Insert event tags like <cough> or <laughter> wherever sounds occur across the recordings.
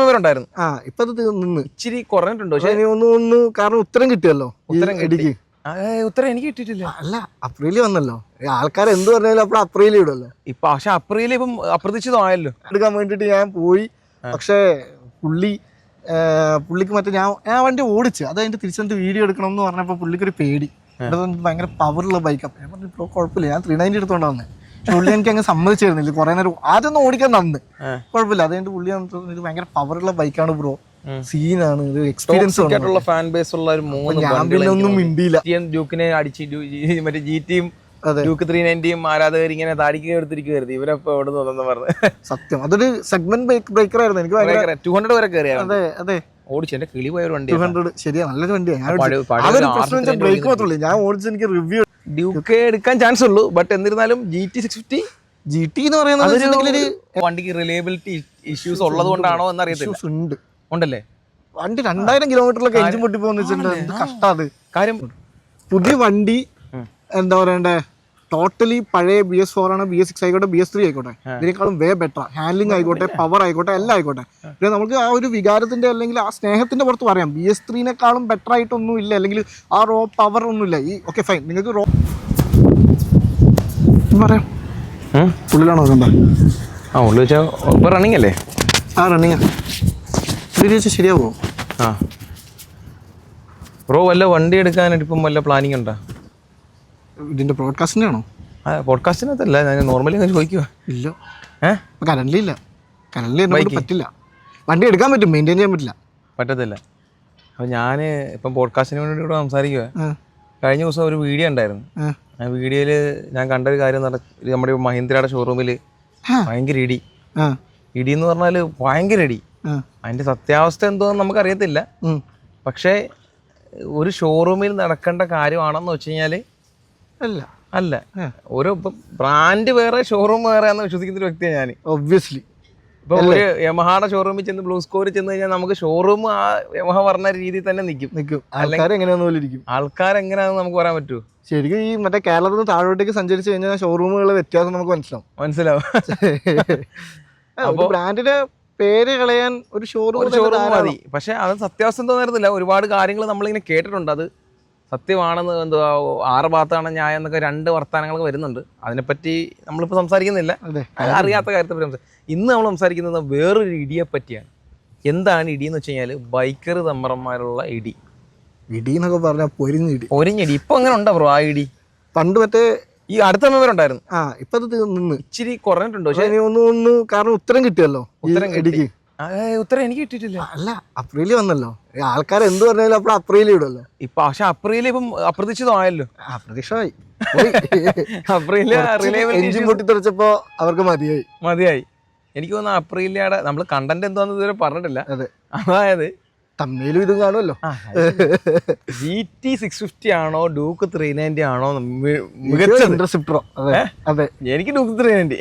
Member ഉണ്ടായിരുന്നു ആ ഇപ്പൊ അത് നിന്ന്. ഇച്ചിരി കുറഞ്ഞിട്ടുണ്ട്. പക്ഷെ ഇനി ഒന്ന് ഒന്ന് കാരണം ഉത്തരം കിട്ടിയല്ലോ ഉത്തരം കിട്ടി. ഇടിക്ക്. ഉത്തരം എനിക്ക് കിട്ടിയിട്ടില്ല. അല്ല അപ്രീലി വന്നല്ലോ. ആൾക്കാർ എന്ത് പറഞ്ഞാലും അപ്പോൾ അപ്രീലി ഇടുമല്ലോ ഇപ്പൊ പക്ഷെ അപ്രീലി ഇപ്പം അപ്രതീക്ഷിതമായല്ലോ. എടുക്കാൻ വേണ്ടിട്ട് ഞാൻ പോയി. പക്ഷേ പുള്ളി പുള്ളിക്ക് മറ്റേ ഞാൻ ഞാൻ വണ്ടി ഓടിച്ച് അത് അതിന്റെ തിരിച്ചു വീഡിയോ എടുക്കണം എന്ന് പറഞ്ഞപ്പോൾ പുള്ളിക്കൊരു പേടി. ഭയങ്കര പവറുള്ള ബൈക്കാണ് ഞാൻ പറഞ്ഞു ഇപ്പോൾ കുഴപ്പമില്ല. ഞാൻ ത്രീ നയന്റി എടുത്തോണ്ട് വന്നേ. പുള്ളി എനിക്ക് അങ്ങ് സമ്മതിച്ചിരുന്നില്ല. കുറെ നേരം ആദ്യം ഒന്ന് ഓടിക്കാൻ തന്ന്. കുഴപ്പമില്ല. അത് കഴിഞ്ഞിട്ട് പുള്ളി ഇത് ഭയങ്കര പവറുള്ള ബൈക്കാണ് ബ്രോ സീനാണ് ഇത് എക്സ്പീരിയൻസ് ആയിട്ടുള്ള ഫാൻ ബേസ് ഉള്ള ഒരു മൂന്ന് ഞാൻ പിന്നെ ഒന്നും മിണ്ടിയില്ല. ഡ്യൂക്കിനെ അടിച്ച് മറ്റേ ജി ടിയും. ഡ്യൂക്ക് ത്രീ നയന്റിയും ആരാധകർ ഇങ്ങനെ താടിക്ക് എടുത്തിരിക്കുവായിരുന്നു. ഇവരപ്പോ എവിടെ നിന്ന് പറഞ്ഞു. സത്യം. അതൊരു സെഗ്മെന്റ് ബ്രേക്കർ ആയിരുന്നു. എനിക്ക് ടു ഹൺഡ്രഡ് വരെ കയറിയാണ് അതെ അതെ. ഓടിച്ചു എന്റെ കിളി പോയ ഒരു ടു വണ്ടിയാണ് ഹൺഡ്രഡ് ശരിയാ. നല്ലൊരു വണ്ടിയാണ് ഞാൻ പ്രശ്നം ബ്രേക്ക് മാത്രമല്ല ഞാൻ ഓടിച്ച് എനിക്ക് റിവ്യൂ ഡ്യൂക്ക് എടുക്കാൻ ചാൻസ് ഉള്ളൂ. ബട്ട് എന്നിരുന്നാലും G T six fifty G T എന്ന് പറയുന്നത് വണ്ടിക്ക് റിലയബിലിറ്റി ഇഷ്യൂസ് ഉള്ളത് കൊണ്ടാണോ എന്ന് അറിയത്തില്ല. ഉണ്ട്. ഉണ്ടല്ലേ? വണ്ടി രണ്ടായിരം കിലോമീറ്ററിലൊക്കെ എഞ്ചിൻ പൊട്ടി പോകുന്ന അത്. കാര്യം പുതിയ വണ്ടി എന്താ പറയണ്ടേ? ടോട്ടലി പഴയ ബി എസ് ഫോർ ആണ് ബി എസ് സിക്സ് ആയിക്കോട്ടെ ബി എസ് ത്രീ ആയിക്കോട്ടെ. ഇതിനേക്കാളും വേ ബെറ്റർ ഹാൻഡ്ലിംഗ് ആയിക്കോട്ടെ പവർ ആയിക്കോട്ടെ എല്ലാം ആയിക്കോട്ടെ. പിന്നെ നമുക്ക് ആ ഒരു വികാരത്തിന്റെ അല്ലെങ്കിൽ ആ സ്നേഹത്തിന്റെ പുറത്ത് പറയാം. ബി എസ് ത്രീനേക്കാളും ബെറ്റർ ആയിട്ടൊന്നും ഇല്ല. അല്ലെങ്കിൽ ആ റോ പവർ ഒന്നും ഇല്ല. ഈ ഓക്കെ ഫൈൻ നിങ്ങൾക്ക് റോ പറയാം? ഉള്ളിലാണോ ആ ഉള്ളു വെച്ചാൽ ഇപ്പൊ റണ്ണിങ് അല്ലേ? ആ റണ്ണിങ് വെച്ചാൽ ശരിയാവോ? ആ. ബ്രോ വല്ല വണ്ടി എടുക്കാനായിട്ട് ഇപ്പം വല്ല പ്ലാനിങ് ഉണ്ടോ? ഇതിന്റെ ബ്രോഡ്കാസ്റ്റിന്റെ ആണോ? ആ പോഡ്കാസ്റ്റിനകത്തല്ല ഞാൻ നോർമലി അങ്ങനെ ചോദിക്കുക ഇല്ല. ഏഹ് കറന്റ് ഇല്ല. കറന്റ് എന്നോട് പറ്റില്ല. വണ്ടി എടുക്കാൻ പറ്റും മെയിന്റെയിൻ ചെയ്യാൻ പറ്റില്ല. പറ്റത്തില്ല. അപ്പം ഞാൻ ഇപ്പം പോഡ്കാസ്റ്റിന് വേണ്ടി ഇവിടെ സംസാരിക്കുക ആ, കഴിഞ്ഞ ദിവസം ഒരു വീഡിയോ ഉണ്ടായിരുന്നു. ആ. ആ വീഡിയോയിൽ ഞാൻ കണ്ട ഒരു കാര്യം എന്ന് പറഞ്ഞാൽ ഇത് നമ്മുടെ മഹീന്ദ്രയുടെ ഷോറൂമിൽ. ഭയങ്കര ഇടി. ആ, ഇടി എന്ന് പറഞ്ഞാൽ ഭയങ്കര ഇടി. ആ, അതിന്റെ സത്യാവസ്ഥ എന്തോന്ന് നമുക്കറിയത്തില്ല. ഉം. പക്ഷേ ഒരു ഷോറൂമിൽ നടക്കേണ്ട കാര്യമാണെന്ന് വെച്ച് കഴിഞ്ഞാൽ അല്ല. അല്ല. ഒരു ഓരോ ബ്രാൻഡ് വേറെ ഷോറൂം വേറെ എന്ന് വിശ്വസിക്കുന്ന ഒരു വ്യക്തിയാണ് ഞാൻ ഒബ്വിയസ്ലി ഇപ്പൊ ഒരു യമഹയുടെ ഷോറൂമിൽ ചെന്ന് ബ്ലൂ സ്കോർ ചെന്ന് കഴിഞ്ഞാൽ നമുക്ക് ഷോറൂം ആ യമഹ പറഞ്ഞ രീതിയിൽ തന്നെ നിൽക്കും നിൽക്കും ആൾക്കാർ എങ്ങനെയാണെന്ന് പോലെ ഇരിക്കും. ആൾക്കാർ എങ്ങനെയാണെന്ന് നമുക്ക് പറയാൻ പറ്റുമോ ശരിക്കും ഈ മറ്റേ കേരളത്തിൽ നിന്ന് താഴോട്ടേക്ക് സഞ്ചരിച്ച് കഴിഞ്ഞാൽ ഷോറൂമുകളുടെ വ്യത്യാസം നമുക്ക് മനസ്സിലാവും. മനസ്സിലാവും. <laughs> ഒരു ബ്രാൻഡിന്റെ പേര് കളയാൻ ഒരു ഷോറൂം ഷോറൂം മതി. പക്ഷെ അത് സത്യാവസ്ഥ എന്താണെന്നറിയത്തില്ല ഒരുപാട് കാര്യങ്ങൾ നമ്മളിങ്ങനെ കേട്ടിട്ടുണ്ട്. അത് സത്യമാണെന്ന് എന്തുവാ ആറ് ഭാഗത്താണ് ന്യായം എന്നൊക്കെ രണ്ട് വർത്തമാനങ്ങൾ വരുന്നുണ്ട്. അതിനെപ്പറ്റി നമ്മളിപ്പോൾ സംസാരിക്കുന്നില്ല. അറിയാത്ത കാര്യത്തെ പറ്റി ഇന്ന് നമ്മൾ സംസാരിക്കുന്നത് വേറൊരു ഇടിയെ പറ്റിയാണ്. എന്താണ് ഇടി എന്ന് വെച്ച് കഴിഞ്ഞാൽ ബൈക്കർ തമ്മറന്മാരുള്ള ഇടി. ഇടി എന്നൊക്കെ പറഞ്ഞാൽ പൊരിഞ്ഞിടി പൊരിഞ്ഞിടി ഇപ്പൊ അങ്ങനെ ഉണ്ടോ ബ്രോ ആ ഇടി? പണ്ട് മറ്റേ ഈ അടുത്ത ഉണ്ടായിരുന്നു ആ ഇപ്പൊ അത് നിന്ന്. ഇച്ചിരി കുറഞ്ഞിട്ടുണ്ട്. പക്ഷെ ഒന്ന് ഒന്ന് കാരണം ഉത്തരം കിട്ടിയല്ലോ ഉത്തരം കിട്ടി. ഇടിക്ക്. ഉത്തരം എനിക്ക് കിട്ടിയിട്ടില്ല. അല്ല അപ്രീലി വന്നല്ലോ. ആൾക്കാർ എന്ത് പറഞ്ഞാലും അപ്പോൾ അപ്രീലി ഇടുമല്ലോ ഇപ്പൊ പക്ഷെ അപ്രീലി ഇപ്പം അപ്രതീക്ഷിതമായല്ലോ. അപ്രതീക്ഷമായി എഞ്ചിൻ പൊട്ടിത്തെറിച്ചപ്പോ അവർക്ക് മതിയായി. മതിയായി. എനിക്ക് തോന്നുന്നു അപ്രീലിയുടെ നമ്മൾ കണ്ടന്റ് എന്താന്ന് ഇതുവരെ പറഞ്ഞിട്ടില്ല. അതെ. അതായത് തമ്മിലും ഇതും കാണുമല്ലോ ജി ടി സിക്സ് ഫിഫ്റ്റി ആണോ ഡൂക്ക് ത്രീ നയന്റി ആണോ മികച്ച ഇന്റർസെപ്റ്ററോ അതെ. അതെ. എനിക്ക് Duke three ninety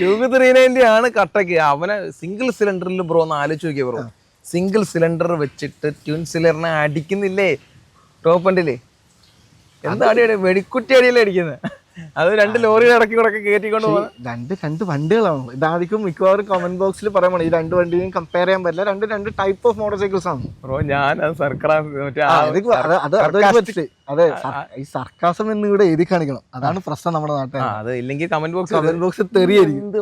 Duke three ninety ആണ് കട്ടക്ക്. അവനെ സിംഗിൾ സിലിണ്ടറിൽ ബ്രോ ഒന്ന് ആലോചിച്ച് നോക്കിയ ബ്രോ സിംഗിൾ സിലിണ്ടർ വെച്ചിട്ട് ട്യൂൺ സിലിണ്ടറിനെ അടിക്കുന്നില്ലേ? ടോപ്പ് എൻഡിൽ എന്താ അടി വെടിക്കുറ്റി അടിയല്ലേ അടിക്കുന്നത് അത് രണ്ട് ലോറി ഇടയ്ക്ക് കൂടെ കയറ്റിക്കൊണ്ട് പോകുന്നത് രണ്ട് രണ്ട് വണ്ടികളാണ്. ഇതായിരിക്കും മിക്കവാറും കമന്റ് ബോക്സിൽ പറയാൻ ഈ രണ്ട് വണ്ടിയും കമ്പയർ ചെയ്യാൻ പറ്റില്ല. രണ്ട് രണ്ട് ടൈപ്പ് ഓഫ് മോട്ടോർ സൈക്കിൾസ് ആണ്. ബ്രോ ഞാൻ അത് ഈ സർക്കാസം എന്ന് ഇവിടെ എഴുതി കാണിക്കണം. അതാണ് പ്രശ്നം നമ്മുടെ നാട്ടിൽ. അത് ഇല്ലെങ്കിൽ കമന്റ് ബോക്സ് കമന്റ് ബോക്സിൽ തെറിയായിരിക്കും.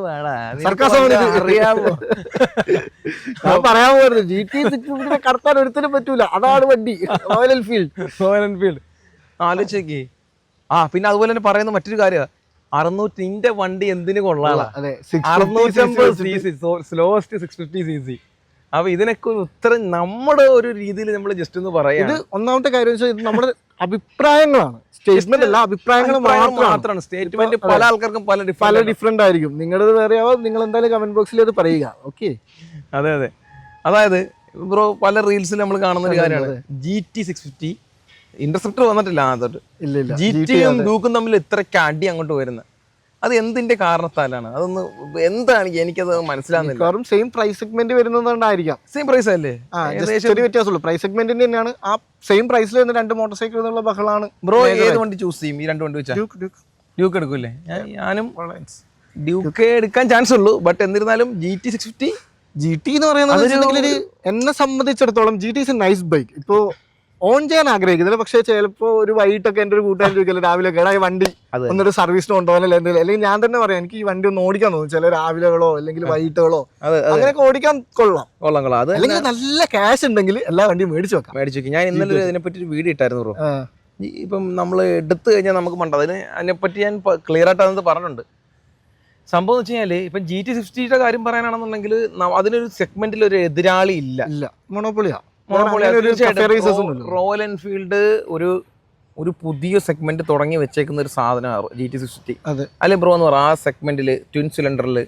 സർക്കാസം അറിയാമോ <laughs> ഞാൻ പറയാൻ പോകരുത് ജി ടി സിക്സ് കടത്താൻ ഒരുത്തിനും പറ്റൂല. അതാണ് വണ്ടി. റോയൽ എൻഫീൽഡ് റോയൽ എൻഫീൽഡ് ആലോചിക്കേ ആ പിന്നെ അതുപോലെ തന്നെ പറയുന്ന മറ്റൊരു കാര്യം അറുന്നൂറ്റി നിന്റെ വണ്ടി എന്തിനു കൊള്ളാളാ അതെ അറുന്നൂറ്റമ്പത് C C slowest six fifty C C അപ്പൊ ഇതിനൊക്കെ ഒരു ഉത്തരം നമ്മുടെ ഒരു രീതിയിൽ നമ്മൾ ജസ്റ്റ് ഒന്ന് പറയാം. ഇത് ഒന്നാമത്തെ കാര്യം വെച്ചാൽ ഇത് നമ്മുടെ അഭിപ്രായങ്ങളാണ്. സ്റ്റേറ്റ്മെന്റ് അല്ല അഭിപ്രായങ്ങൾ മാത്രമാണ്. സ്റ്റേറ്റ്മെന്റ് പല ആൾക്കാർക്കും പല പല ഡിഫറെന്റ് ആയിരിക്കും. നിങ്ങളത് വേറെ ആവാം നിങ്ങൾ എന്തായാലും കമന്റ് ബോക്സിൽ അത് പറയുക. ഓക്കെ അതെ അതെ. അതായത് ബ്രോ പല റീൽസിൽ നമ്മൾ കാണുന്ന ഒരു കാര്യമാണ്. G T six fifty Interceptor വന്നിട്ടില്ല അതോട്ട് ജി ടിയും ഡൂക്കും തമ്മിൽ ഇത്രയ്ക്ക് അടി അങ്ങോട്ട് വരുന്നത്. അത് എന്തിന്റെ കാരണത്താലാണ്? അതൊന്ന് എന്താണ് എനിക്കത് മനസ്സിലാകുന്നില്ല കാരണം സെയിം പ്രൈസ് സെഗ്മെന്റ് വരുന്നതുകൊണ്ടായിരിക്കാം. സെയിം പ്രൈസ് അല്ലേ? ചെറിയ വ്യത്യാസമുള്ളൂ. പ്രൈസ് സെഗ്മെന്റിന്റെ തന്നെയാണ് ആ സെയിം പ്രൈസിൽ വരുന്ന രണ്ട് മോട്ടോർ സൈക്കിൾ എന്നുള്ള ബഹളാണ് ബ്രോ ഏത് വണ്ടി ചൂസ് ചെയ്യും? ഈ രണ്ട് വണ്ടി വെച്ചാൽ ഡ്യൂക്ക് ഡ്യൂക്ക് ഡ്യൂക്ക് എടുക്കൂലേ ഞാനും ഡ്യൂക്ക് എടുക്കാൻ ചാൻസ് ഉള്ളൂ. ബട്ട് എന്നിരുന്നാലും G T six fifty G T എന്ന് പറയുന്നത് എന്നെ സംബന്ധിച്ചിടത്തോളം G T is a nice bike ഇപ്പോൾ ഓൺ ചെയ്യാൻ ആഗ്രഹിക്കുന്നില്ല. പക്ഷേ ചിലപ്പോ ഒരു വൈകിട്ടൊക്കെ എന്റെ ഒരു കൂട്ടുകാരൻ ചോദിക്കല്ലോ രാവിലെ ഈ വണ്ടി. ഒന്നൊരു സർവീസിന് കൊണ്ടുപോകാനല്ലോ എന്തെങ്കിലും അല്ലെങ്കിൽ ഞാൻ തന്നെ പറയാം എനിക്ക് ഈ വണ്ടി ഒന്ന് ഓടിക്കാൻ തോന്നും ചില രാവിലെകളോ അല്ലെങ്കിൽ വൈകിട്ടുകളോ അങ്ങനെയൊക്കെ ഓടിക്കാൻ കൊള്ളാം. കൊള്ളാം കൊള്ളാം. അത് അല്ലെങ്കിൽ നല്ല ക്യാഷ് ഉണ്ടെങ്കിൽ എല്ലാ വണ്ടിയും മേടിച്ചു വെക്കാം. മേടിച്ചു വെക്കും. ഞാൻ ഇന്നലെ ഇതിനെപ്പറ്റി ഒരു വീഡിയോ ഇട്ടായിരുന്നു ബ്രോ. ഇപ്പം നമ്മൾ എടുത്തു കഴിഞ്ഞാൽ നമുക്ക് മണ്ട. അതിന് അതിനെപ്പറ്റി ഞാൻ ക്ലിയർ ആയിട്ട് അതിനകത്ത് പറഞ്ഞിട്ടുണ്ട്. സംഭവം എന്ന് വെച്ച് കഴിഞ്ഞാൽ ഇപ്പം ജി ടി സിക്സ്റ്റിയുടെ കാര്യം പറയാനാണെന്നുണ്ടെങ്കിൽ അതിനൊരു സെഗ്മെന്റിൽ ഒരു എതിരാളി ഇല്ല. ഇല്ല. മൊണോപ്പൊളിയാ റോയൽ എൻഫീൽഡ് ഒരു ഒരു പുതിയ സെഗ്മെന്റ് തുടങ്ങി വെച്ചേക്കുന്ന ഒരു സാധനമാണ് ജി ടി സിക്സ്റ്റി അല്ലെ ബ്രോ എന്ന് പറയാം ആ സെഗ്മെന്റിൽ ട്വിൻ സിലിണ്ടറിൽ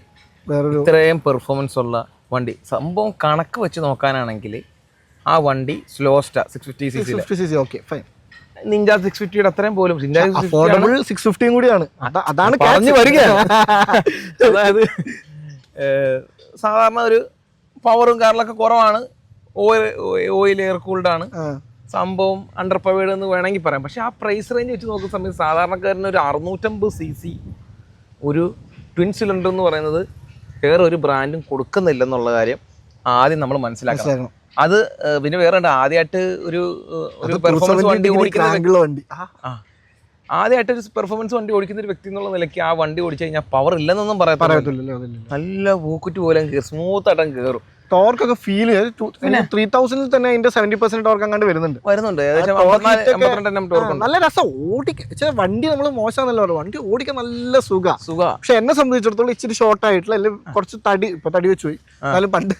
ഇത്രയും പെർഫോമൻസ് ഉള്ള വണ്ടി. സംഭവം കണക്ക് വെച്ച് നോക്കാനാണെങ്കിൽ ആ വണ്ടി slow star six fifty C C fifty C C okay fine Ninja six ഫിഫ്റ്റിയുടെ അത്രയും പോലും അഫോർഡബിൾ സിക്സ് ഫിഫ്റ്റിയും കൂടിയാണ്. അതാണ് പറഞ്ഞു. വരികയാണ്. <laughs> അതായത് സാധാരണ ഒരു പവറും കാറിലൊക്കെ കുറവാണ്. ഓയിൽ ഓയിൽ എയർ കൂൾഡ് ആണ്. സംഭവം അണ്ടർ പവേഡ് എന്ന് വേണമെങ്കിൽ പറയാം. പക്ഷെ ആ പ്രൈസ് റേഞ്ച് വെച്ച് നോക്കുന്ന സമയത്ത് സാധാരണക്കാരന് ഒരു അറുന്നൂറ്റമ്പത് സി സി ഒരു ട്വിൻ സിലിണ്ടർ എന്ന് പറയുന്നത് വേറെ ഒരു ബ്രാൻഡും കൊടുക്കുന്നില്ലെന്നുള്ള കാര്യം ആദ്യം നമ്മൾ മനസ്സിലാക്കണം. അത് പിന്നെ വേറെ ഉണ്ട്. ആദ്യമായിട്ട് ഒരു ഒരു പെർഫോമൻസ് വണ്ടി ഓടിക്കുന്ന വണ്ടി. ആദ്യമായിട്ട് ഒരു പെർഫോമൻസ് വണ്ടി ഓടിക്കുന്ന ഒരു വ്യക്തി എന്നുള്ള നിലയ്ക്ക് ആ വണ്ടി ഓടിച്ചു കഴിഞ്ഞാൽ പവർ ഇല്ലെന്നൊന്നും പറയാൻ നല്ല പൂക്കുറ്റി പോലെ സ്മൂത്ത് ആയിട്ടും കയറും ടോർക്കൊക്കെ ഫീൽ ത്രീ തൗസൻഡിൽ തന്നെ അതിന്റെ സെവന്റി പെർസെന്റ് ടോർക്ക് അങ്ങാണ്ട് വരുന്നുണ്ട്. വരുന്നുണ്ട്. ഒക്കെ- ടോർക്ക് നല്ല രസം ഓടിക്കാൻ വണ്ടി നമ്മൾ മോശമാണല്ലോ വണ്ടി ഓടിക്കാൻ നല്ല സുഖ. സുഖ. പക്ഷെ എന്നെ സംബന്ധിച്ചിടത്തോളം ഇച്ചിരി ഷോർട്ട് ആയിട്ടുള്ള അല്ലെങ്കിൽ കുറച്ച് തടി ഇപ്പൊ തടി വെച്ച് പോയി. എന്നാലും പണ്ട്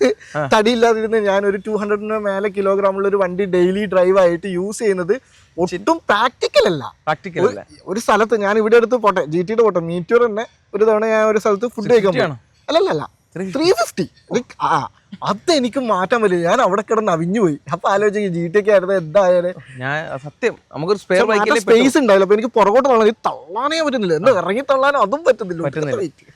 തടി ഇല്ലാതിരുന്ന് ഞാൻ ഒരു ടു ഹൺഡ്രഡിന് മേലെ കിലോഗ്രാം ഉള്ള ഒരു വണ്ടി ഡെയിലി ഡ്രൈവ് ആയിട്ട് യൂസ് ചെയ്യുന്നത് ഒട്ടും പ്രാക്ടിക്കൽ അല്ല. പ്രാക്ടിക്കൽ അല്ല? ഒരു സ്ഥലത്ത് ഞാൻ ഇവിടെ അടുത്ത് പോട്ടെ ജി ടിയുടെ പോട്ടെ മീറ്റർ തന്നെ ഒരു തവണ ഞാൻ ഒരു സ്ഥലത്ത് ഫുഡ് കഴിക്കാൻ? അല്ലല്ല അല്ല ത്രീ ഫിഫ്റ്റി ആ അത് എനിക്ക് മാറ്റാൻ പറ്റില്ല. ഞാൻ അവിടെ കിടന്ന് അവിഞ്ഞു പോയി. അപ്പൊ ആലോചിക്കും ജി ടി ഒക്കെ ആയിരുന്നു എന്തായാലും. ഞാൻ സത്യം നമുക്കൊരു സ്പെയർ ബൈക്കിൽ സ്പേസ് ഉണ്ടായില്ല. അപ്പൊ എനിക്ക് പുറകോട്ട് തള്ളാൻ തള്ളാനേ പറ്റുന്നില്ല. എന്താ ഇറങ്ങി തള്ളാനോ അതും പറ്റുന്നില്ല. പറ്റുന്നില്ല.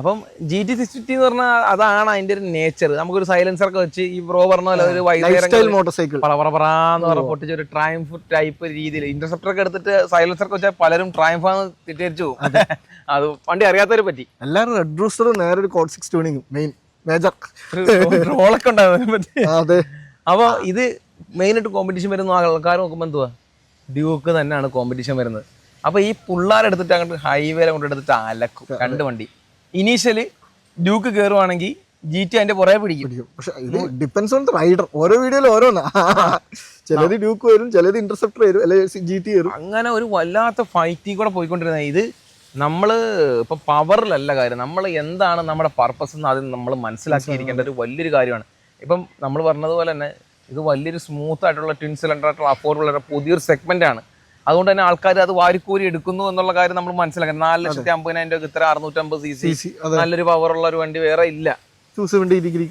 അപ്പം ജി ടി സിക്സ് ഫിഫ്റ്റി എന്ന് പറഞ്ഞാൽ അതാണ് അതിന്റെ ഒരു നേച്ചർ നമുക്കൊരു സൈലൻസർ ഒക്കെ വെച്ച് ഈ ബ്രോ പറഞ്ഞ പോലെ ഒരു വൈകുന്നേരം മോട്ടോർ സൈക്കിൾ പറപറന്ന് പറഞ്ഞ പൊട്ടിച്ച ഒരു ട്രൈംഫ് ടൈപ്പ് രീതിയിൽ ഇന്റർസെപ്റ്റർ ഒക്കെ എടുത്തിട്ട് സൈലൻസർ ഒക്കെ വെച്ചാൽ പലരും ട്രൈംഫാന്ന് തെറ്റിദ്ധരിച്ചു. പോകും അത് വണ്ടി അറിയാത്തവരെ പറ്റി. എല്ലാവരും റെഡ് റൂസ്റ്റർ നേരെ ഒരു code six tuning main major റോളൊക്കെ ഉണ്ടാവും പറ്റി. അതെ. അപ്പോൾ ഇത് മെയിൻ ആയിട്ട് കോമ്പറ്റീഷൻ വരുന്ന ആൾക്കാർ നോക്കുമ്പോൾ എന്തുവാ? ഡ്യൂക്ക് തന്നെയാണ് കോമ്പറ്റീഷൻ വരുന്നത്. അപ്പോൾ ഈ പിള്ളേരെടുത്തിട്ട് അങ്ങോട്ട് ഹൈവേയിൽ കൊണ്ടെടുത്തിട്ട് അലക്കും രണ്ട് വണ്ടി. ഇനീഷ്യലി ഡ്യൂക്ക് കയറുവാണെങ്കിൽ ജി ടി അതിന്റെ പുറകെ പിടിക്കും. പിടിക്കും. പക്ഷെ ഇത് ഡിപ്പെൻസ് ഓൺ റൈഡർ ഓരോ വീഡിയോയിൽ ഓരോന്നാ. ചിലത് ഡ്യൂക്ക് വരും ചിലത് ഇന്റർസെപ്റ്റർ വരും അല്ലെങ്കിൽ ജി ടി വരും. അങ്ങനെ ഒരു വല്ലാത്ത ഫൈറ്റിൽ കൂടെ പോയിക്കൊണ്ടിരുന്ന ഇത് നമ്മൾ ഇപ്പൊ പവറിലല്ല കാര്യം. നമ്മൾ എന്താണ് നമ്മുടെ പർപ്പസ് എന്ന് ആദ്യം നമ്മൾ മനസ്സിലാക്കിയിരിക്കേണ്ട ഒരു വലിയൊരു കാര്യമാണ്. ഇപ്പം നമ്മൾ പറഞ്ഞതുപോലെ തന്നെ ഇത് വലിയൊരു സ്മൂത്ത് ആയിട്ടുള്ള ട്വിൻ സിലിണ്ടർ ആയിട്ടുള്ള അഫോർഡബിൾ ആയിട്ടുള്ള പുതിയൊരു സെഗ്മെന്റ് ആണ്. അതുകൊണ്ട് തന്നെ ആൾക്കാർ അത് വാരിക്കൂരി എടുക്കുന്നു എന്നുള്ള കാര്യം നമ്മൾ മനസ്സിലാക്കണം. നാല് ലക്ഷത്തി അമ്പതിനായിരം രൂപ ഇത്ര അറുന്നൂറ്റമ്പത് സി സി നല്ലൊരു പവറുള്ള ഒരു വണ്ടി വേറെ ഇല്ല. ഡിഗ്രി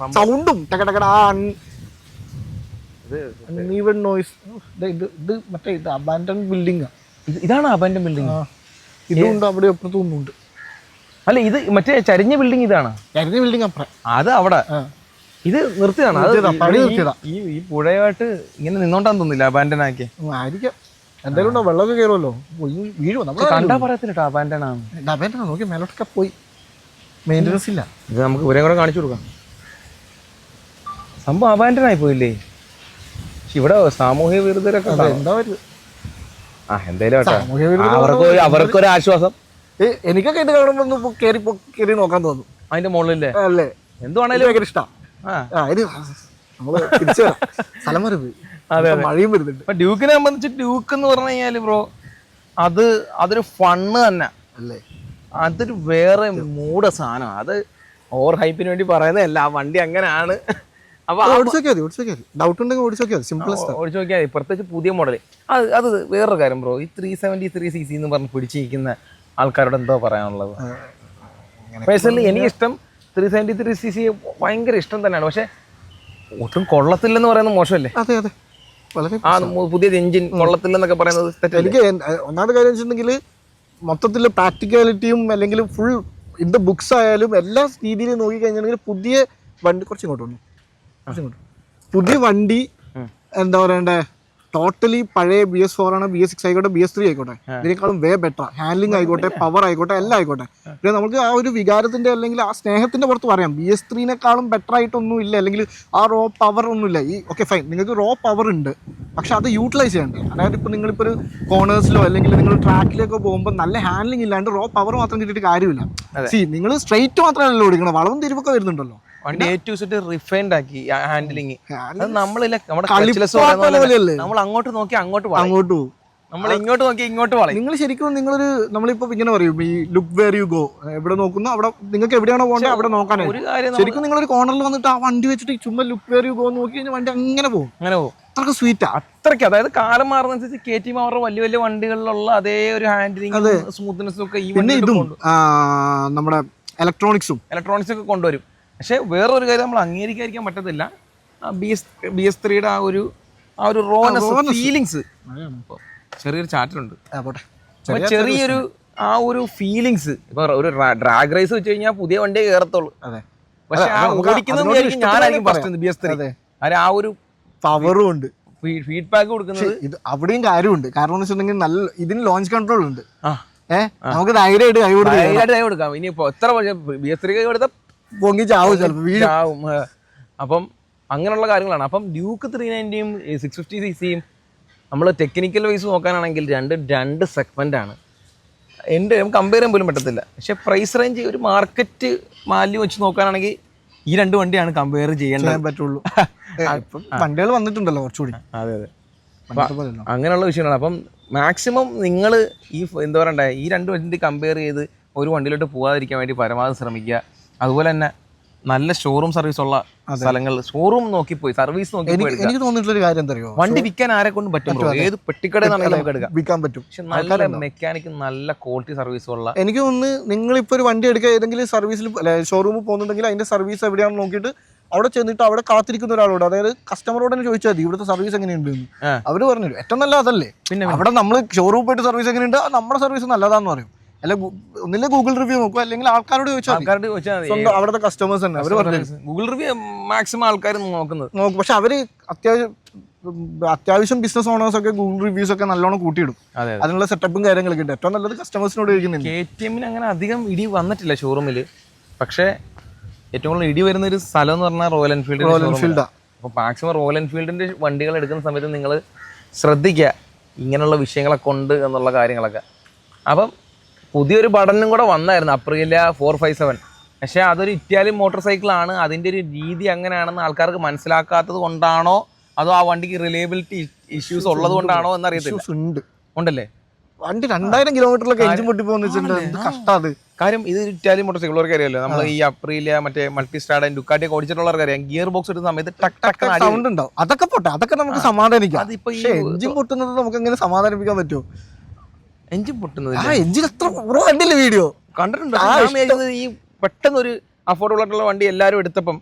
സംഭവം. സൗണ്ടും ഈവൻ നോയ്സ് ഇത് ഇത് മറ്റേ ഇത് അബാൻഡൺ ബിൽഡിംഗ് ഇതാണ് അബാൻഡൺ ബിൽഡിംഗ് ഇതുണ്ട് അവിടെ അപ്പുറത്തും ഒന്നുണ്ട് അല്ല ഇത് മറ്റേ ചരിഞ്ഞ ബിൽഡിംഗ് ഇതാണ്. ചരിഞ്ഞ ബിൽഡിംഗ് അപ്പുറം. അത് അവിടെ. ഇത് നിർത്തിയതാണ്. അത് ഈ-. ഈ പുഴയായിട്ട് ഇങ്ങനെ നിന്നോണ്ടാന്ന് തോന്നില്ല അബാൻഡൻ ആക്കി. ആയിരിക്കാം. എന്തായാലും ഉണ്ടോ വെള്ളമൊക്കെ കയറുമല്ലോ വീഴുമോ? നമ്മൾ കണ്ടാ പറയത്തില്ല അബാൻഡൻ ആണ്? ഡബേന്റെ നോക്കി മേലോട്ടൊക്കെ പോയി. മെയിന്റനൻസ് ഇല്ല. ഇത് നമുക്ക് ഇവരെ കൂടെ കാണിച്ചു കൊടുക്കാം. സംഭവം അബാൻഡൻ ആയി പോയില്ലേ? ഇവിടെ സാമൂഹ്യ വിരുദ്ധരൊക്കെ എന്താ ആ അവർക്ക് അവർക്കൊരു ആശ്വാസം. എനിക്കൊക്കെ ഇത് കാണുമ്പോൾ പോ- കേറി നോക്കാൻ തോന്നും. അതിന്റെ മുകളിലെ അല്ലേ? എന്തുവാണേലും ഭയങ്കര ഇഷ്ടമാണ് വരാം. സ്ഥലം വരെ പോയി. അതെ, മഴയും വരുന്നുണ്ട്. ഡ്യൂക്കിനെ സംബന്ധിച്ച് ഡ്യൂക്ക് എന്ന് പറഞ്ഞു കഴിഞ്ഞാൽ ബ്രോ അത് അതൊരു ഫണ്ണ് തന്നെ. അല്ലേ? അതൊരു വേറെ മൂട സാധനം. അത് ഓവർ ഹൈപ്പിന് വേണ്ടി പറയുന്നതല്ല. ആ വണ്ടി അങ്ങനെയാണ് അപ്പൊ ആ ഓടിച്ചു മതി ഡൗട്ട് ഉണ്ടെങ്കിൽ ഓടിച്ചു നോക്കിയാൽ മതി സിമ്പിളസ്റ്റ് ഓടിച്ചു നോക്കിയാൽ മതി. പ്രത്യേകിച്ച് പുതിയ മോഡൽ അത് അത് വേറൊരു കാര്യം ബ്രോ ഈ three seventy three C C എന്ന് പറഞ്ഞ് പിടിച്ചിരിക്കുന്ന ആൾക്കാരോട് എന്തോ പറയാനുള്ളത്? പേഴ്സണലി എനിക്കിഷ്ടം three seventy three C C ഭയങ്കര ഇഷ്ടം തന്നെയാണ്. പക്ഷെ ഒട്ടും കൊള്ളത്തില്ലെന്ന് പറയുന്നത് മോശമല്ലേ? അതെ അതെ. വളരെ ആ പുതിയ എഞ്ചിൻ കൊള്ളത്തില്ലെന്നൊക്കെ പറയുന്നത് എനിക്ക് ഒന്നാമത്തെ കാര്യം വെച്ചിട്ടുണ്ടെങ്കിൽ മൊത്തത്തിൽ പ്രാക്ടിക്കാലിറ്റിയും അല്ലെങ്കിൽ ഫുൾ ഇൻ ദ ബുക്സ് ആയാലും എല്ലാ രീതിയിലും നോക്കി കഴിഞ്ഞാൽ പുതിയ വണ്ടി കുറച്ച് ഇങ്ങോട്ട് വന്നു. പുതിയ വണ്ടി എന്താ പറയണ്ടേ ടോട്ടലി പഴയ ബി എസ് ഫോർ ആണ് ബി എസ് സിക്സ് ആയിക്കോട്ടെ ബി എസ് ത്രീ ആയിക്കോട്ടെ. ഇതിനേക്കാളും വേ ബെറ്റർ ഹാൻഡ്ലിംഗ് ആയിക്കോട്ടെ പവർ ആയിക്കോട്ടെ എല്ലാം ആയിക്കോട്ടെ. പിന്നെ നമുക്ക് ആ ഒരു വികാരത്തിന്റെ അല്ലെങ്കിൽ ആ സ്നേഹത്തിന്റെ പുറത്ത് പറയാം. ബി എസ് ത്രീനേക്കാളും ബെറ്റർ ആയിട്ടൊന്നും ഇല്ല. അല്ലെങ്കിൽ ആ റോ പവർ ഒന്നുമില്ല. ഈ ഓക്കെ ഫൈൻ നിങ്ങൾക്ക് റോ പവർ ഉണ്ട്. പക്ഷെ അത് യൂട്ടിലൈസ് ചെയ്യണ്ടേ അതായത് ഇപ്പോൾ നിങ്ങളിപ്പോൾ ഒരു കോർണേഴ്സിലോ അല്ലെങ്കിൽ നിങ്ങൾ ട്രാക്കിലേക്കോ പോകുമ്പോൾ നല്ല ഹാൻഡ്ലിംഗ് ഇല്ലാണ്ട് റോ പവർ മാത്രം കിട്ടിയിട്ട് കാര്യമില്ല. സി നിങ്ങൾ സ്ട്രെയിറ്റ് മാത്രമല്ലല്ലോ ഓടിക്കണം വളവും തിരിവൊക്കെ വരുന്നുണ്ടല്ലോ. വണ്ടി എ ടു സെറ്റ് റിഫൈൻഡ് ആക്കി ഹാൻഡിലിംഗ് അത് നമ്മളില്ല നമ്മുടെ നമ്മൾ അങ്ങോട്ട് നോക്കി അങ്ങോട്ട് അങ്ങോട്ട് പോകും നമ്മൾ ഇങ്ങോട്ട് നോക്കി ഇങ്ങോട്ട് വളയും. നിങ്ങൾ ശരിക്കും നിങ്ങളൊരു നമ്മളിപ്പോ ഇങ്ങനെ പറയും ഈ ലുക്ക് വേർ യു ഗോ എവിടെ നോക്കുന്നു അവിടെ നിങ്ങൾക്ക് എവിടെയാണോ പോകേണ്ടത് അവിടെ നോക്കാനായി ഒരു കാര്യം ഒരു ശരിക്കും കോർണറിൽ വന്നിട്ട് ആ വണ്ടി വെച്ചിട്ട് ചുമ്മാ ലുക്ക് വേർ യു ഗോ നോക്കി കഴിഞ്ഞാൽ വണ്ടി അങ്ങനെ പോകും. അങ്ങനെ പോകും. അത്രയ്ക്ക് സ്വീറ്റാ അത്രയ്ക്ക്. അതായത് കാലം മാറുന്നതനുസരിച്ച് കെ ടി അവരുടെ വലിയ വലിയ വണ്ടികളിലുള്ള അതേ ഒരു ഹാൻഡിലിംഗ് സ്മൂത്ത്നെസ് ഒക്കെ ഈ വണ്ടി ഇതും നമ്മുടെ ഇലക്ട്രോണിക്സും ഇലക്ട്രോണിക്സ് ഒക്കെ കൊണ്ടുവരും. പക്ഷേ വേറൊരു കാര്യം നമ്മൾ അംഗീകരിക്കാതിരിക്കാൻ പറ്റത്തില്ല. ബി എസ് ബി എസ് ത്രീയുടെ ആ ഒരു ആ ഒരു റോനസ് ഫീലിങ്സ് ചെറിയൊരു ചാറ്റലുണ്ട്. ചെറിയൊരു ആ ഒരു ഫീലിങ്സ് ഇപ്പൊ ഒരു ഡ്രാഗ് റേസ് വെച്ച് കഴിഞ്ഞാൽ പുതിയ വണ്ടിയെ കയറത്തുള്ളൂ പക്ഷെ ആ ഓടിക്കുന്നത് ഞാനായിരിക്കും ഫസ്റ്റ് ബി എസ് ത്രീ അതെ. ആ ഒരു പവറും ഉണ്ട്. ഫീഡ്ബാക്ക് കൊടുക്കുന്നത് ഇത് അവിടെയും കാര്യമുണ്ട്. കാരണം എന്ന് വെച്ചിട്ടുണ്ടെങ്കിൽ നല്ല ഇതിന് ലോഞ്ച് കൺട്രോൾ ഉണ്ട്. ഏഹ് നമുക്ക് ധൈര്യമായിട്ട് കൈ കൊടുക്കാം. ഇനിയിപ്പോ എത്ര ബി എസ് ത്രീ കൈ കൊടുത്താൽ പൊങ്ങി ചാവും ചിലപ്പോൾ വീഴും. ചാവും. അപ്പം അങ്ങനെയുള്ള കാര്യങ്ങളാണ്. അപ്പം ഡ്യൂക്ക് ത്രീ നയന്റിയും സിക്സ് ഫിഫ്റ്റി സി സിയും നമ്മൾ ടെക്നിക്കൽ വൈസ് നോക്കാനാണെങ്കിൽ രണ്ട് രണ്ട് സെഗ്മെന്റ് ആണ്. എന്റെ കമ്പയർ ചെയ്യാൻ പോലും പറ്റത്തില്ല. പക്ഷെ പ്രൈസ് റേഞ്ച് ഒരു മാർക്കറ്റ് വാല്യൂ വെച്ച് നോക്കാനാണെങ്കിൽ ഈ രണ്ട് വണ്ടിയാണ് കമ്പയർ ചെയ്യേണ്ടത്. പറ്റുള്ളൂ. വണ്ടികൾ വന്നിട്ടുണ്ടല്ലോ കുറച്ചുകൂടി. അതെ അതെ. അങ്ങനെയുള്ള വിഷയങ്ങളാണ്. അപ്പം മാക്സിമം നിങ്ങൾ ഈ എന്താ പറയണ്ടേ? ഈ രണ്ട് വണ്ടി കമ്പയർ ചെയ്ത് ഒരു വണ്ടിയിലോട്ട് പോകാതിരിക്കാൻ വേണ്ടി പരമാവധി ശ്രമിക്കുക. അതുപോലെ തന്നെ നല്ല ഷോറൂം സർവീസ് ഉള്ള സ്ഥലങ്ങൾ ഷോറൂം നോക്കി പോയി സർവീസ് നോക്കി എനിക്ക് തോന്നിയിട്ടുള്ള ഒരു കാര്യം എന്തറിയോ? വണ്ടി വിൽക്കാൻ ആരെ കൊണ്ട് പറ്റും? ഏത് പെട്ടിക്കടയെന്നാണെങ്കിൽ നമുക്ക് എടുക്കാം. വിൽക്കാൻ പറ്റും. പക്ഷെ നല്ല മെക്കാനിക്ക് നല്ല ക്വാളിറ്റി സർവീസ് ഉള്ള എനിക്ക് തോന്നുന്നു നിങ്ങളിപ്പോൾ ഒരു വണ്ടി എടുക്കുക ഏതെങ്കിലും സർവീസിൽ ഷോറൂമിൽ പോകുന്നുണ്ടെങ്കിൽ അതിന്റെ സർവീസ് എവിടെയാണെന്ന് നോക്കിയിട്ട് അവിടെ ചെന്നിട്ട് അവിടെ കാത്തിരിക്കുന്ന ഒരാളോട് അതായത് കസ്റ്റമറോട് തന്നെ ചോദിച്ചാൽ മതി ഇവിടുത്തെ സർവീസ് എങ്ങനെയുണ്ട്. അവർ പറഞ്ഞു ഏറ്റവും നല്ല അതല്ലേ? പിന്നെ അവിടെ നമ്മൾ ഷോറൂമിൽ പോയിട്ട് സർവീസ് എങ്ങനെയുണ്ട്? നമ്മുടെ സർവീസ് നല്ലതാന്ന് പറയും. അല്ല ഒന്നില്ല ഗൂഗിൾ റിവ്യൂ നോക്കുക അല്ലെങ്കിൽ ആൾക്കാരോട് ചോദിച്ചാൽ മതി. ചോദിച്ചാൽ മതി. സ്വന്തം അവിടുത്തെ കസ്റ്റമേഴ്സ് തന്നെ അവർ പറഞ്ഞു ഗൂഗിൾ റിവ്യൂ മാക്സിമം ആൾക്കാർ നോക്കുന്നത്. നോക്കും പക്ഷെ അവർ അത്യാവശ്യം അത്യാവശ്യം ബിസിനസ് ഓണേഴ്സ് ഒക്കെ ഗൂഗിൾ റിവ്യൂസ് ഒക്കെ നല്ലോണം കൂട്ടിയിടും. അതെ അതിനുള്ള സെറ്റപ്പും കാര്യങ്ങളൊക്കെ ഉണ്ട്. ഏറ്റവും നല്ലത് കസ്റ്റമേഴ്സിനോട് ചോദിക്കുന്നില്ല. കെ ടി എമ്മിന് അങ്ങനെ അധികം ഇടി വന്നിട്ടില്ല ഷോറൂമിൽ പക്ഷേ ഏറ്റവും കൂടുതൽ ഇടി വരുന്ന ഒരു സ്ഥലം എന്ന് പറഞ്ഞാൽ റോയൽ എൻഫീൽഡ് റോയൽ എൻഫീൽഡാ അപ്പോൾ മാക്സിമം റോയൽ എൻഫീൽഡിന്റെ വണ്ടികൾ എടുക്കുന്ന സമയത്ത് നിങ്ങൾ ശ്രദ്ധിക്കുക ഇങ്ങനെയുള്ള വിഷയങ്ങളൊക്കെ ഉണ്ട് എന്നുള്ള കാര്യങ്ങളൊക്കെ. അപ്പം പുതിയൊരു പഠനം കൂടെ വന്നായിരുന്നു അപ്രീല ഫോർ ഫൈവ് സെവൻ പക്ഷേ അതൊരു ഇറ്റാലിയൻ മോട്ടോർ സൈക്കിളാണ് അതിന്റെ ഒരു രീതി അങ്ങനെയാണെന്ന് ആൾക്കാർക്ക് മനസ്സിലാക്കാത്തത് കൊണ്ടാണോ? അതോ ആ വണ്ടിക്ക് റിലയബിലിറ്റി ഇഷ്യൂസ് ഉള്ളത് കൊണ്ടാണോ എന്നറിയത്തില്ല. ഉണ്ട്. ഉണ്ടല്ലേ? വണ്ടി രണ്ടായിരം കിലോമീറ്ററിലൊക്കെ എഞ്ചിൻ പൊട്ടി പോകുന്ന വെച്ചിട്ടുണ്ട്. എന്ത് കാര്യം ഇത് ഇറ്റാലിയൻ മോട്ടോർ സൈക്കിൾ ഉള്ളവർക്ക് അറിയാലോ. നമ്മൾ ഈ അപ്രീലിയ മറ്റേ മൾട്ടി സ്റ്റാർഡ് ഡുക്കാട്ടി ഒക്കെ ഓടിച്ചിട്ടുള്ളവർക്ക് അറിയാം. ഗിയർ ബോക്സ് എടുക്കുന്ന സമയത്ത് ടക് ടക്ക് എന്ന് സൗണ്ട് ഉണ്ടാവും. അതൊക്കെ പോട്ടെ. അതൊക്കെ നമുക്ക് സമാധാനിക്കാം. അതിപ്പോ എഞ്ചിൻ പൊട്ടുന്നത് നമുക്ക് എങ്ങനെ സമാധാനിപ്പിക്കാൻ പറ്റുമോ എഞ്ചിൻ പൊട്ടുന്നത് ആ എഞ്ചിൻ എത്ര കണ്ടില്ല വീഡിയോ. കണ്ടിട്ടുണ്ട്. ഈ പെട്ടെന്ന് ഒരു അഫോർഡബിൾ ആയിട്ടുള്ള വണ്ടി എല്ലാവരും എടുത്തപ്പം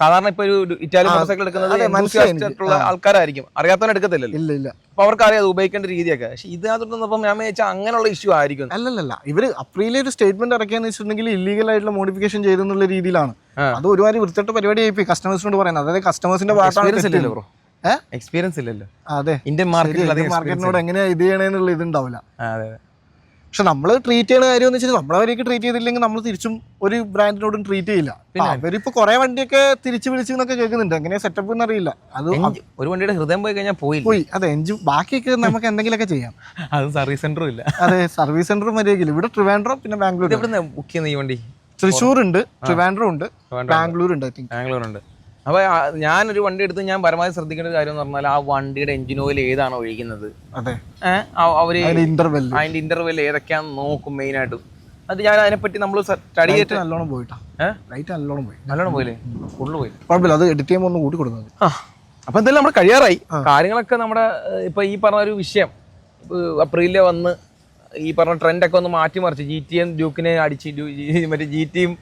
സാധാരണ ഇപ്പൊ ഒരു ഇറ്റാലിയൻ മോട്ടോർ സൈക്കിൾ എടുക്കുന്നത് ആൾക്കാരായിരിക്കും. അറിയാത്തവൻ എടുക്കത്തില്ലല്ലോ. ഇല്ല ഇല്ല. അപ്പൊ അവർക്ക് അറിയാം ഉപയോഗിക്കേണ്ട രീതിയൊക്കെ. പക്ഷെ ഇതിനകത്തോട്ടൊന്നും ഞാൻ വെച്ചാൽ അങ്ങനെയുള്ള ഇഷ്യൂ ആയിരിക്കും. അല്ലല്ല ഇവർ അപ്രീലെ ഒരു സ്റ്റേറ്റ്മെന്റ് ഇറക്കിയെന്ന് വെച്ചിട്ടുണ്ടെങ്കിൽ ഇല്ലീഗൽ ആയിട്ടുള്ള മോഡിഫിക്കേഷൻ ചെയ്തെന്നുള്ള രീതിയിലാണ്. അത് ഒരുപാട് വൃത്തിയായിട്ട് പരിപാടി ആയിപ്പോയി കസ്റ്റമേഴ്സിനോട് പറയുന്നത്. അതായത് കസ്റ്റമേഴ്സിന്റെ ഭാഗത്താണ്? എക്സ്പീരിയൻസ് ഇല്ലല്ലോ. അതെ. ഇന്ത്യൻ മാർക്കറ്റിൽ മാർക്കറ്റിനോട് എങ്ങനെയാ ഇത് ചെയ്യണേന്നുള്ള ഇതുണ്ടാവില്ല. പക്ഷെ നമ്മൾ ട്രീറ്റ് ചെയ്യുന്ന കാര്യം എന്ന് വെച്ചാൽ നമ്മളവരേക്ക് ട്രീറ്റ് ചെയ്തില്ലെങ്കിൽ നമ്മൾ തിരിച്ചും ഒരു ബ്രാൻഡിനോടും ട്രീറ്റ് ചെയ്യില്ല. അവരിപ്പോ കുറെ വണ്ടിയൊക്കെ തിരിച്ചു വിളിച്ചു എന്നൊക്കെ കേൾക്കുന്നുണ്ട്. എങ്ങനെയാ സെറ്റപ്പ് എന്നറിയില്ല അത് ഒരു വണ്ടിയുടെ ഹൃദയം പോയി കഴിഞ്ഞാൽ പോയി പോയി. അതെ എഞ്ചിൻ ബാക്കിയൊക്കെ നമുക്ക് എന്തെങ്കിലുമൊക്കെ ചെയ്യാം. അത് സർവീസ് സെന്ററും ഇല്ല. അതെ സർവീസ് സെന്ററും മര്യാദയില്ല ഇവിടെ ട്രിവാൻഡ്രം പിന്നെ ബാംഗ്ലൂർ ഈ വണ്ടി? തൃശ്ശൂർ ഉണ്ട് ട്രിവാൻഡ്രം ഉണ്ട് ബാംഗ്ലൂർ ഉണ്ട് ബാംഗ്ലൂർ ഉണ്ട് അപ്പോൾ ഞാനൊരു വണ്ടി എടുത്ത് ഞാൻ പരമാവധി ശ്രദ്ധിക്കേണ്ട ഒരു കാര്യം എന്ന് പറഞ്ഞാൽ ആ വണ്ടിയുടെ എഞ്ചിൻ ഓയിൽ ഏതാണ് ഒഴിക്കുന്നത് അതെ. അതിന്റെ ഇന്റർവെൽ അതിന്റെ ഇന്റർവെൽ ഏതൊക്കെയാണെന്ന് നോക്കും മെയിൻ ആയിട്ട്. അത് ഞാൻ അതിനെപ്പറ്റി നമ്മൾ സ്റ്റഡി ചെയ്തിട്ട് നല്ലോണം പോയിട്ടാ. റൈറ്റ് നല്ലോണം പോയി. നല്ലോണം പോയില്ലേ? ഫുള്ള് പോയി. കുഴപ്പമില്ല അത് എഡിറ്റ് ചെയ്യുമ്പോൾ ഒന്ന് കൂട്ടി കൊടുക്കുന്നത് അപ്പൊ എന്തായാലും നമ്മൾ കഴിയാറായി. കാര്യങ്ങളൊക്കെ നമ്മുടെ ഇപ്പം ഈ പറഞ്ഞ ഒരു വിഷയം അപ്രീലിലെ വന്ന് ഈ പറഞ്ഞ ട്രെൻഡൊക്കെ ഒന്ന് മാറ്റിമറിച്ച് ജി ടി എം ഡ്യൂക്കിനെ അടിച്ച് മറ്റേ ജി ടിയും.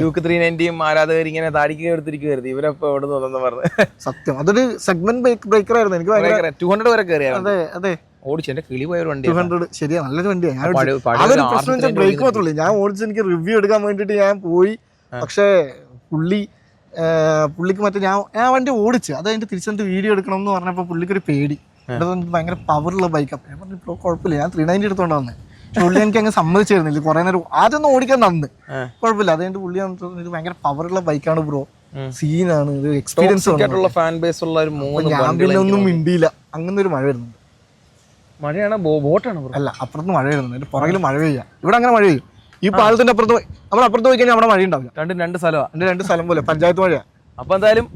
ഡ്യൂക്ക് ത്രീ നയന്റിയും ആരാധകർ ഇങ്ങനെ താടിക്ക് എടുത്തിരിക്കുവായിരുന്നു. ഇവരപ്പോ എവിടെ നിന്ന് പറഞ്ഞു. സത്യം. അതൊരു സെഗ്മെന്റ് ബ്രേക്കർ ആയിരുന്നു. എനിക്ക് ടു ഹൺഡ്രഡ് വരെ കയറിയാണ് അതെ അതെ. ഓടിച്ചു എന്റെ കിളി പോയ വണ്ടി ഹൺഡ്രഡ് ശരിയാ നല്ലൊരു വണ്ടിയാണ് അതൊരു പ്രശ്നം ബ്രേക്ക് മാത്രമേ ഞാൻ ഓടിച്ച് എനിക്ക് റിവ്യൂ എടുക്കാൻ വേണ്ടിട്ട് ഞാൻ പോയി. പക്ഷേ പുള്ളി പുള്ളിക്ക് മറ്റേ ഞാൻ ഞാൻ വണ്ടി ഓടിച്ച്. അത് അതിന്റെ തിരിച്ചെന്നിട്ട് വീഡിയോ എടുക്കണം എന്ന് പറഞ്ഞപ്പോൾ പുള്ളിക്ക് ഒരു പേടി ഭയങ്കര പവറുള്ള ബൈക്കാണ് ഞാൻ പറഞ്ഞു ഇപ്പോൾ കുഴപ്പമില്ല. ഞാൻ ത്രീ നയന്റി എടുത്തോണ്ട് വന്നത് പക്ഷെ പുള്ളി എനിക്ക് അങ്ങ് സമ്മതിച്ചിരുന്നില്ല. കുറെ നേരം ആദ്യം ഓടിക്കാൻ നന്ന് കുഴപ്പമില്ല. അതുകൊണ്ട് പുള്ളി ഇത് ഭയങ്കര പവറുള്ള ബൈക്കാണ് ബ്രോ സീനാണ് ഇത് എക്സ്പീരിയൻസ് ഫാൻ ബേസ് ഉള്ള ഒരു മൂന്ന് ഞാൻ പിന്നെ ഒന്നും മിണ്ടിയില്ല. അങ്ങനെ ഒരു മഴ വരുന്നുണ്ട്. മഴയാണ്? ബോട്ടാണ് അല്ല അപ്പുറത്ത് മഴ വരുന്നുണ്ട്. എന്റെ പുറകിൽ മഴ പെയ്യുക ഇവിടെ അങ്ങനെ മഴ പെയ്യും. ഈ പാലത്തിന്റെ അപ്പുറത്ത് പോയി നമ്മൾ അപ്പുറത്ത് പോയി കഴിഞ്ഞാൽ അവിടെ മഴ ഉണ്ടാവില്ല. രണ്ടും രണ്ട് സ്ഥലമാണ് രണ്ട് രണ്ട് സ്ഥലം പോലെ. പഞ്ചായത്ത് മഴയാ. അപ്പൊ എന്തായാലും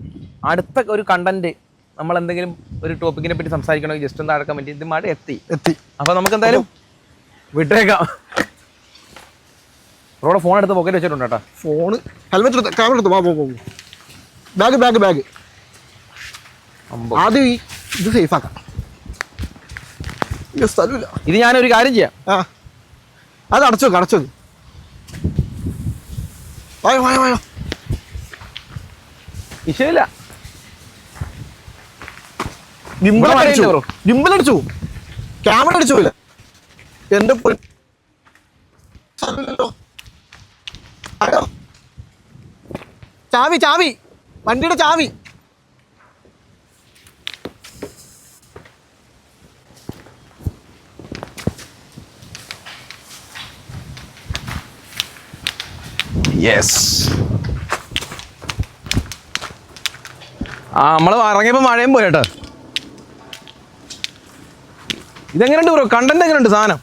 അടുത്ത ഒരു കണ്ടന്റ് നമ്മൾ എന്തെങ്കിലും ഒരു ടോപ്പിക്കിനെ പറ്റി സംസാരിക്കണമെങ്കിൽ ജസ്റ്റ് ഒന്ന് അടക്കാൻ പറ്റി ഇത് മഴ എത്തി. എത്തി. അപ്പൊ നമുക്ക് എന്തായാലും വിട്ടേക്കാം. റോഡ് ഫോൺ എടുത്ത് പോക്കറ്റ് വെച്ചിട്ടുണ്ട് കേട്ടോ. ഫോണ് ഹെൽമെറ്റ് എടുത്ത് ക്യാമറ എടുത്ത് വാ പോകും ബാഗ് ബാഗ് ബാഗ്. ആദ്യം ഈ ഇത് സേഫ് ആക്കാം. സ്ഥലമില്ല. ഇത് ഞാനൊരു കാര്യം ചെയ്യാം. ആ. അത് അടച്ചു വെക്ക് അടച്ചു വെക്ക്. വായോ വായോ വായോ. വിഷയമില്ല. ഡിമ്പിൾ അടിച്ചു. ഡിമ്പിൾ അടിച്ചു. ക്യാമറ അടിച്ചു പോയില്ല? എന്റെ? ചാവി ചാവി. വണ്ടിയുടെ ചാവി. യെസ് ആ നമ്മൾ ഇറങ്ങിയപ്പോൾ മഴയും പോയി കേട്ടോ. ഇതെങ്ങനെയുണ്ട് ബ്രോ കണ്ടന്റ് എങ്ങനെയുണ്ട് സാധനം?